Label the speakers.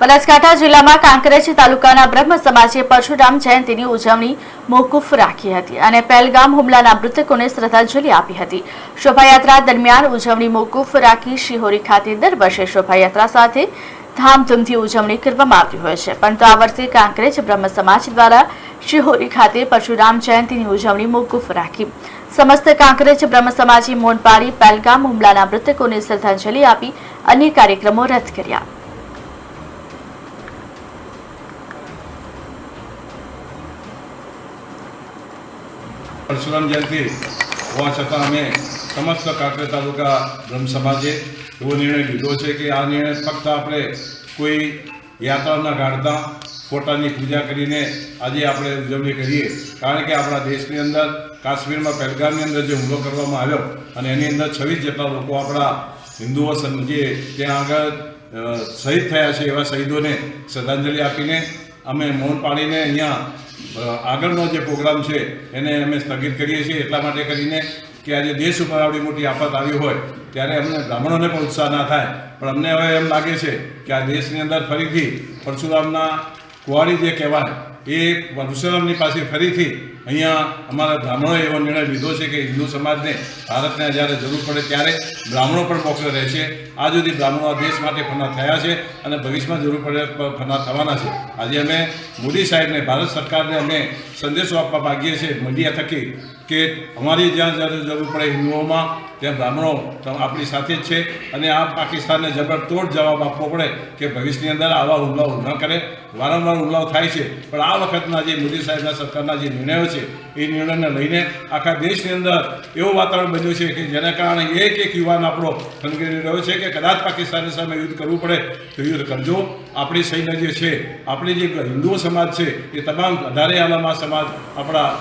Speaker 1: બનાસકાંઠા જિલ્લામાં કાંકરેજ તાલુકાના બ્રહ્મ સમાજે પરશુરામ જયંતિની ઉજવણી મોકૂફ રાખી હતી અને પહેલગામ હુમલાના મૃતકોને શ્રદ્ધાંજલિ આપી હતી. શોભાયાત્રા દરમિયાન ઉજવણી મોકૂફ રાખી શિહોરી ખાતે દર વર્ષે શોભાયાત્રા સાથે ધામધૂમથી ઉજવણી કરવામાં આવતી હોય છે. પરંતુ આ વર્ષે કાંકરેજ બ્રહ્મ સમાજ દ્વારા શિહોરી ખાતે પરશુરામ જયંતિની ઉજવણી મોકૂફ રાખી. સમસ્ત કાંકરેજ બ્રહ્મ સમાજે મૌન પાડી પહેલગામ હુમલાના મૃતકોને શ્રદ્ધાંજલિ આપી અન્ય કાર્યક્રમો રદ કર્યા.
Speaker 2: પરશુરામ જયંતિ હોવા છતાં અમે સમસ્ત કાંકરે તાલુકા બ્રહ્મ સમાજે એવો નિર્ણય લીધો છે કે આ નિર્ણય ફક્ત આપણે કોઈ યાત્રાના કાઢતા ફોટાની પૂજા કરીને આજે આપણે ઉજવણી કરીએ. કારણ કે આપણા દેશની અંદર કાશ્મીરમાં પહેલગામની અંદર જે હુમલો કરવામાં આવ્યો અને એની અંદર છવ્વીસ જેટલા લોકો આપણા હિન્દુઓ સમજીએ ત્યાં આગળ શહીદ થયા છે એવા શહીદોને શ્રદ્ધાંજલિ આપીને અમે મૌન પાડીને અહીંયા આગળનો જે પ્રોગ્રામ છે, એને અમે સ્થગિત કરીએ છીએ. એટલા માટે કરીને કે આજે દેશ ઉપર આવડી મોટી આફત આવી હોય, ત્યારે અમને બ્રાહ્મણોને પણ ઉત્સાહ ના થાય. પણ અમને હવે એમ લાગે છે કે આ દેશની અંદર ફરીથી પરશુરામના કુવાડી જે કહેવાય એ પરશુરામની પાસે ફરીથી અહીંયા અમારા બ્રાહ્મણોએ એવો નિર્ણય લીધો છે કે હિન્દુ સમાજને ભારતને જ્યારે જરૂર પડે ત્યારે બ્રાહ્મણો પણ મોકલે રહેશે આ સુધી બ્રાહ્મણો આ દેશ માટે ફના થયા છે અને ભવિષ્યમાં જરૂર પડે ફના થવાના છે. આજે અમે મોદી સાહેબને, ભારત સરકારને અમે સંદેશો આપવા માગીએ છીએ. મીડિયા થકી કે અમારી જ્યાં જ્યારે જરૂર પડે હિન્દુઓમાં, ત્યાં બ્રાહ્મણો આપણી સાથે જ છે. અને આ પાકિસ્તાનને જબરતોડ જવાબ આપવો પડે કે ભવિષ્યની અંદર આવા હુમલાઓ ન કરે. વારંવાર હુમલાઓ થાય છે. પણ આ વખતના જે મોદી સાહેબના સરકારના જે નિર્ણયો છે, એ નિર્ણયને લઈને આખા દેશની અંદર એવું વાતાવરણ બન્યું છે કે જેના કારણે એક એક યુવાન આપણો ખનગરી રહ્યો છે કે કદાચ પાકિસ્તાનની સામે યુદ્ધ કરવું પડે, તો યુદ્ધ કરજો. આપણી સૈન્ય જે છે, આપણી જે હિન્દુ સમાજ છે, એ તમામ અઢારે આલામા સમાજ આપણા